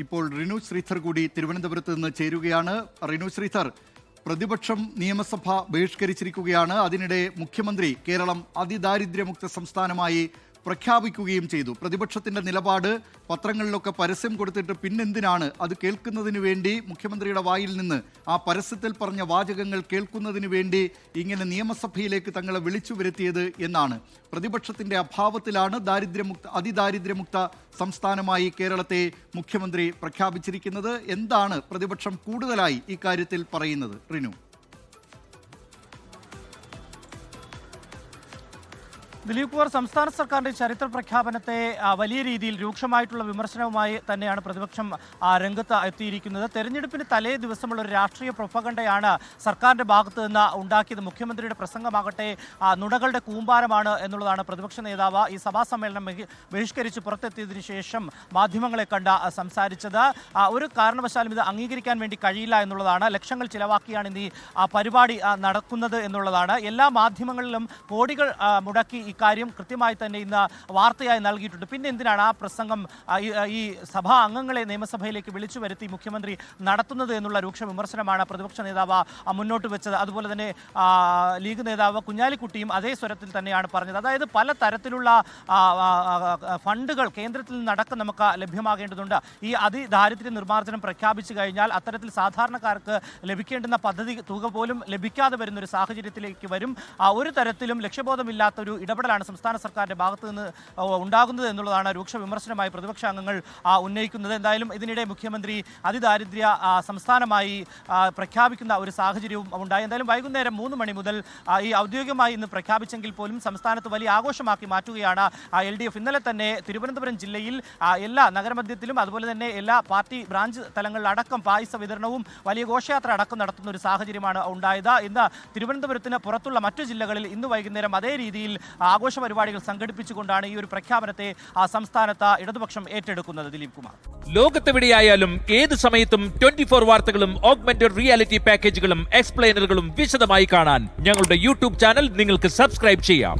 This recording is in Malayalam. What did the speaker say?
ഇപ്പോൾ റിനു ശ്രീധർ കൂടി തിരുവനന്തപുരത്ത് നിന്ന് ചേരുകയാണ്. റിനു ശ്രീധർ പ്രതിപക്ഷം നിയമസഭ ബഹിഷ്കരിച്ചിരിക്കുകയാണ്. അതിനിടെ മുഖ്യമന്ത്രി കേരളം അതിദാരിദ്ര്യമുക്ത സംസ്ഥാനമായി പ്രഖ്യാപിക്കുകയും ചെയ്തു. പ്രതിപക്ഷത്തിന്റെ നിലപാട് പത്രങ്ങളിലൊക്കെ പരസ്യം കൊടുത്തിട്ട് പിന്നെന്തിനാണ്? അത് കേൾക്കുന്നതിന് വേണ്ടി മുഖ്യമന്ത്രിയുടെ വായിൽ നിന്ന് ആ പരസ്യത്തിൽ പറഞ്ഞ വാചകങ്ങൾ കേൾക്കുന്നതിന് വേണ്ടി ഇങ്ങനെ നിയമസഭയിലേക്ക് തങ്ങളെ വിളിച്ചു വരുത്തിയത് എന്നാണ്. പ്രതിപക്ഷത്തിന്റെ അഭാവത്തിലാണ് ദാരിദ്ര്യമുക്ത അതിദാരിദ്ര്യമുക്ത സംസ്ഥാനമായി കേരളത്തെ മുഖ്യമന്ത്രി പ്രഖ്യാപിച്ചിരിക്കുന്നത്. എന്താണ് പ്രതിപക്ഷം കൂടുതലായി ഇക്കാര്യത്തിൽ പറയുന്നത്? റിനു. ദിലീപ് കുമാർ സംസ്ഥാന സർക്കാരിന്റെ ചരിത്ര പ്രഖ്യാപനത്തെ വലിയ രീതിയിൽ രൂക്ഷമായിട്ടുള്ള വിമർശനവുമായി തന്നെയാണ് പ്രതിപക്ഷം രംഗത്ത് എത്തിയിരിക്കുന്നത്. തെരഞ്ഞെടുപ്പിന് തലേ ദിവസമുള്ള ഒരു രാഷ്ട്രീയ പ്രൊപ്പഗണ്ടയാണ് സർക്കാരിന്റെ ഭാഗത്ത് നിന്ന് ഉണ്ടാക്കിയത്. മുഖ്യമന്ത്രിയുടെ പ്രസംഗമാകട്ടെ നുണകളുടെ കൂമ്പാരമാണ് എന്നുള്ളതാണ് പ്രതിപക്ഷ നേതാവ് ഈ സഭാ സമ്മേളനം ബഹിഷ്കരിച്ച് പുറത്തെത്തിയതിനു ശേഷം മാധ്യമങ്ങളെ കണ്ട സംസാരിച്ചത്. ഒരു കാരണവശാലും ഇത് അംഗീകരിക്കാൻ വേണ്ടി കഴിയില്ല എന്നുള്ളതാണ്. ലക്ഷങ്ങൾ ചിലവാക്കിയാണ് ഇന്ന് ഈ പരിപാടി നടക്കുന്നത് എന്നുള്ളതാണ്. എല്ലാ മാധ്യമങ്ങളിലും കോടികൾ മുടക്കി ഇക്കാര്യം കൃത്യമായി തന്നെ ഇന്ന് വാർത്തയായി നൽകിയിട്ടുണ്ട്. പിന്നെ എന്തിനാണ് ആ പ്രസംഗം ഈ- സഭാ അംഗങ്ങളെ നിയമസഭയിലേക്ക് വിളിച്ചു വരുത്തി മുഖ്യമന്ത്രി നടത്തുന്നത് എന്നുള്ള രൂക്ഷ വിമർശനമാണ് പ്രതിപക്ഷ നേതാവ് മുന്നോട്ട് വെച്ചത്. അതുപോലെ തന്നെ ലീഗ് നേതാവ് കുഞ്ഞാലിക്കുട്ടിയും അതേ സ്വരത്തിൽ തന്നെയാണ് പറഞ്ഞത്. അതായത് പല തരത്തിലുള്ള ഫണ്ടുകൾ കേന്ദ്രത്തിൽ നിന്നടക്കം നമുക്ക് ലഭ്യമാകേണ്ടതുണ്ട്. ഈ അതിദാരിദ്ര്യ നിർമ്മാർജനം പ്രഖ്യാപിച്ചു കഴിഞ്ഞാൽ അത്തരത്തിൽ സാധാരണക്കാർക്ക് ലഭിക്കേണ്ടുന്ന പദ്ധതി തുക പോലും ലഭിക്കാതെ വരുന്ന ഒരു സാഹചര്യത്തിലേക്ക് വരും. ഒരു തരത്തിലും ലക്ഷ്യബോധമില്ലാത്ത ഒരു ഇടപെടലാണ് സംസ്ഥാന സർക്കാരിന്റെ ഭാഗത്തു നിന്ന് ഉണ്ടാകുന്നത് എന്നുള്ളതാണ് രൂക്ഷ വിമർശനമായി പ്രതിപക്ഷ അംഗങ്ങൾ ഉന്നയിക്കുന്നത്. എന്തായാലും ഇതിനിടെ മുഖ്യമന്ത്രി അതിദാരിദ്ര്യ സംസ്ഥാനമായി പ്രഖ്യാപിക്കുന്ന ഒരു സാഹചര്യവും ഉണ്ടായി. എന്തായാലും വൈകുന്നേരം മൂന്ന് മണി മുതൽ ഈ ഔദ്യോഗികമായി ഇന്ന് പ്രഖ്യാപിച്ചെങ്കിൽ പോലും സംസ്ഥാനത്ത് വലിയ ആഘോഷമാക്കി മാറ്റുകയാണ് എൽ ഡി എഫ്. ഇന്നലെ തന്നെ തിരുവനന്തപുരം ജില്ലയിൽ എല്ലാ നഗരമധ്യത്തിലും അതുപോലെ തന്നെ എല്ലാ പാർട്ടി ബ്രാഞ്ച് തലങ്ങളിലടക്കം പായസ വിതരണവും വലിയ ഘോഷയാത്ര അടക്കം നടത്തുന്ന ഒരു സാഹചര്യമാണ് ഉണ്ടായത്. ഇന്ന് തിരുവനന്തപുരത്തിന് പുറത്തുള്ള മറ്റു ജില്ലകളിൽ ഇന്ന് വൈകുന്നേരം അതേ രീതിയിൽ ആഘോഷ പരിപാടികൾ സംഘടിപ്പിച്ചുകൊണ്ടാണ് ഈ ഒരു പ്രഖ്യാപനത്തെ ആ, സംസ്ഥാനത്ത് ഇടതുപക്ഷം ഏറ്റെടുക്കുന്നത് ദിലീപ് കുമാർ. ലോകത്തെവിടെയായാലും ഏത് സമയത്തും ട്വന്റി ഫോർ വാർത്തകളും ഓഗ്മെന്റഡ് റിയാലിറ്റി പാക്കേജുകളും എക്സ്പ്ലെയിനറുകളും വിശദമായി കാണാൻ ഞങ്ങളുടെ യൂട്യൂബ് ചാനൽ നിങ്ങൾക്ക് സബ്സ്ക്രൈബ് ചെയ്യാം.